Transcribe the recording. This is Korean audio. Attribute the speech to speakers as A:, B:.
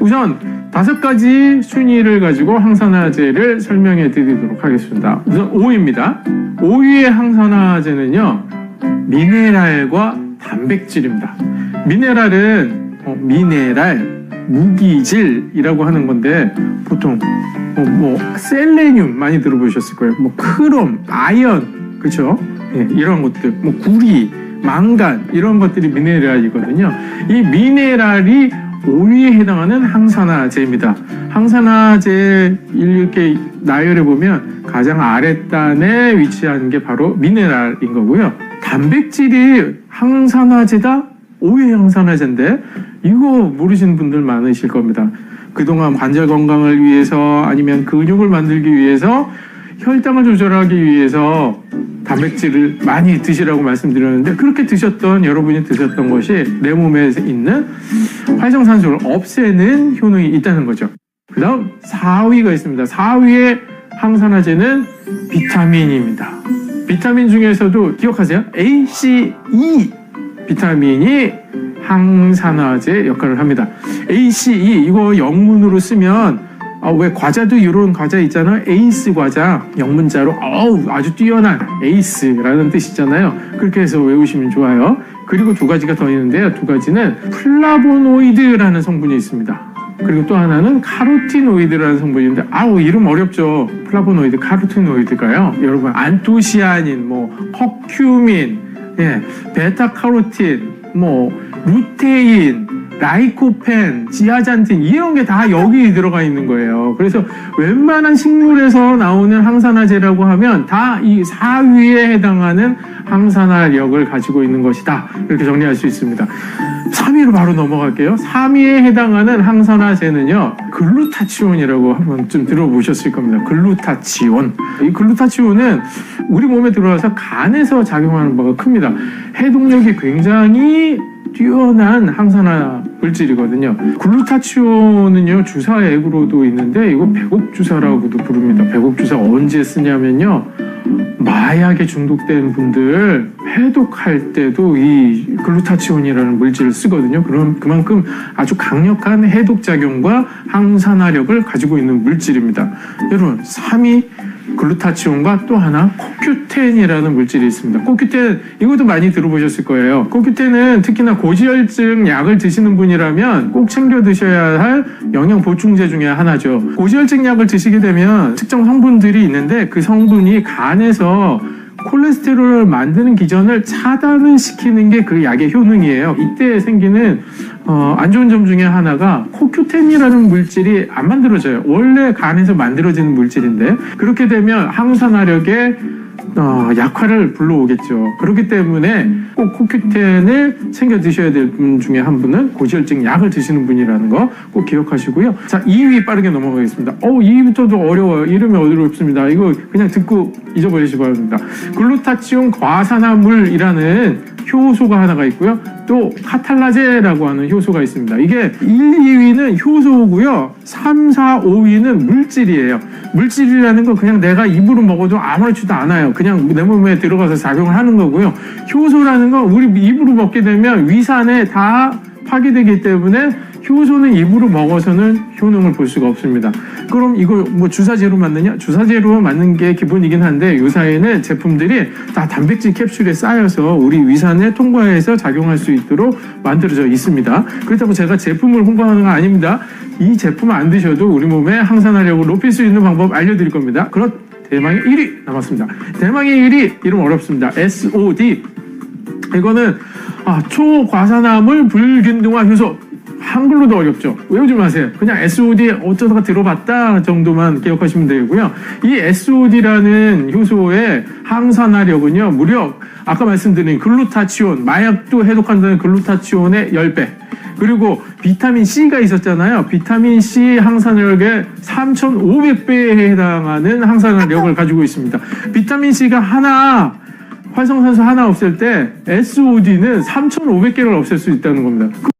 A: 우선 다섯 가지 순위를 가지고 항산화제를 설명해 드리도록 하겠습니다. 우선 5위입니다. 5위의 항산화제는요, 미네랄과 단백질입니다. 미네랄은 어, 미네랄, 무기질이라고 하는 건데 보통 어, 뭐 셀레늄 많이 들어보셨을 거예요. 뭐 크롬, 아연, 그렇죠? 예, 이런 것들, 뭐 구리, 망간 이런 것들이 미네랄이거든요. 이 미네랄이 5위에 해당하는 항산화제입니다. 항산화제 이렇게 나열해 보면 가장 아랫단에 위치한 게 바로 미네랄인 거고요. 단백질이 항산화제다? 5위 항산화제인데 이거 모르시는 분들 많으실 겁니다. 그동안 관절 건강을 위해서 아니면 근육을 만들기 위해서 혈당을 조절하기 위해서 단백질을 많이 드시라고 말씀드렸는데 그렇게 드셨던 여러분이 드셨던 것이 내 몸에 있는 활성산소를 없애는 효능이 있다는 거죠. 그 다음 4위가 있습니다. 4위의 항산화제는 비타민입니다. 비타민 중에서도 기억하세요? ACE 비타민이 항산화제 역할을 합니다. ACE 이거 영문으로 쓰면 아, 왜 과자도 이런 과자 있잖아요. 에이스 과자 영문자로 어우 아주 뛰어난 에이스라는 뜻이잖아요. 그렇게 해서 외우시면 좋아요. 그리고 두 가지가 더 있는데요. 두 가지는 플라보노이드라는 성분이 있습니다. 그리고 또 하나는 카로티노이드라는 성분인데 아우 이름 어렵죠. 플라보노이드, 카로티노이드가요. 여러분 안토시아닌, 뭐 커큐민, 예, 베타카로틴, 뭐 루테인, 라이코펜, 지아잔틴 이런 게 다 여기 들어가 있는 거예요. 그래서 웬만한 식물에서 나오는 항산화제라고 하면 다 이 4위에 해당하는 항산화력을 가지고 있는 것이다. 이렇게 정리할 수 있습니다. 3위로 바로 넘어갈게요. 3위에 해당하는 항산화제는요, 글루타치온이라고 한번 좀 들어보셨을 겁니다. 글루타치온. 이 글루타치온은 우리 몸에 들어와서 간에서 작용하는 바가 큽니다. 해독력이 굉장히 뛰어난 항산화 물질이거든요. 글루타치온은요 주사액으로도 있는데 이거 배곡 주사라고도 부릅니다. 배곡 주사 언제 쓰냐면요 마약에 중독된 분들 해독할 때도 이 글루타치온이라는 물질을 쓰거든요. 그럼 그만큼 아주 강력한 해독 작용과 항산화력을 가지고 있는 물질입니다. 여러분 3위 글루타치온과 또 하나 코큐텐이라는 물질이 있습니다. 코큐텐 이것도 많이 들어보셨을 거예요. 코큐텐은 특히나 고지혈증 약을 드시는 분이라면 꼭 챙겨 드셔야 할 영양 보충제 중에 하나죠. 고지혈증 약을 드시게 되면 특정 성분들이 있는데 그 성분이 간에서 콜레스테롤을 만드는 기전을 차단을 시키는 게 그 약의 효능이에요. 이때 생기는 어, 안 좋은 점 중에 하나가 코큐텐이라는 물질이 안 만들어져요. 원래 간에서 만들어지는 물질인데 그렇게 되면 항산화력에 어, 약화를 불러오겠죠. 그렇기 때문에 꼭 코큐텐을 챙겨 드셔야 될 분 중에 한 분은 고지혈증 약을 드시는 분이라는 거 꼭 기억하시고요. 자, 2위 빠르게 넘어가겠습니다. 어, 2위부터도 어려워요. 이름이 어렵습니다. 이거 그냥 듣고 잊어버리시기 바랍니다. 글루타치온 과산화물이라는 효소가 하나가 있고요. 또 카탈라제라고 하는 효소가 있습니다. 이게 1, 2위는 효소고요. 3, 4, 5위는 물질이에요. 물질이라는 건 그냥 내가 입으로 먹어도 아무렇지도 않아요. 그냥 내 몸에 들어가서 작용을 하는 거고요. 효소라는 건 우리 입으로 먹게 되면 위산에 다 파괴되기 때문에 효소는 입으로 먹어서는 효능을 볼 수가 없습니다. 그럼 이거 뭐 주사제로 맞느냐? 주사제로 맞는 게 기본이긴 한데 요사이는 제품들이 다 단백질 캡슐에 쌓여서 우리 위산에 통과해서 작용할 수 있도록 만들어져 있습니다. 그렇다고 제가 제품을 홍보하는 건 아닙니다. 이 제품을 안 드셔도 우리 몸의 항산화력을 높일 수 있는 방법 알려드릴 겁니다. 그렇 대망의 1위 남았습니다. 대망의 1위 이름 어렵습니다. SOD 이거는 아, 초과산화물 불균등화 효소 한글로도 어렵죠. 외우지 마세요. 그냥 SOD 어쩌다가 들어봤다 정도만 기억하시면 되고요. 이 SOD라는 효소의 항산화력은요, 무려 아까 말씀드린 글루타치온, 마약도 해독한다는 글루타치온의 10배. 그리고 비타민 C가 있었잖아요. 비타민 C 항산화력의 3,500배에 해당하는 항산화력을 가지고 있습니다. 비타민 C가 하나 활성산소 하나 없앨 때 SOD는 3,500개를 없앨 수 있다는 겁니다.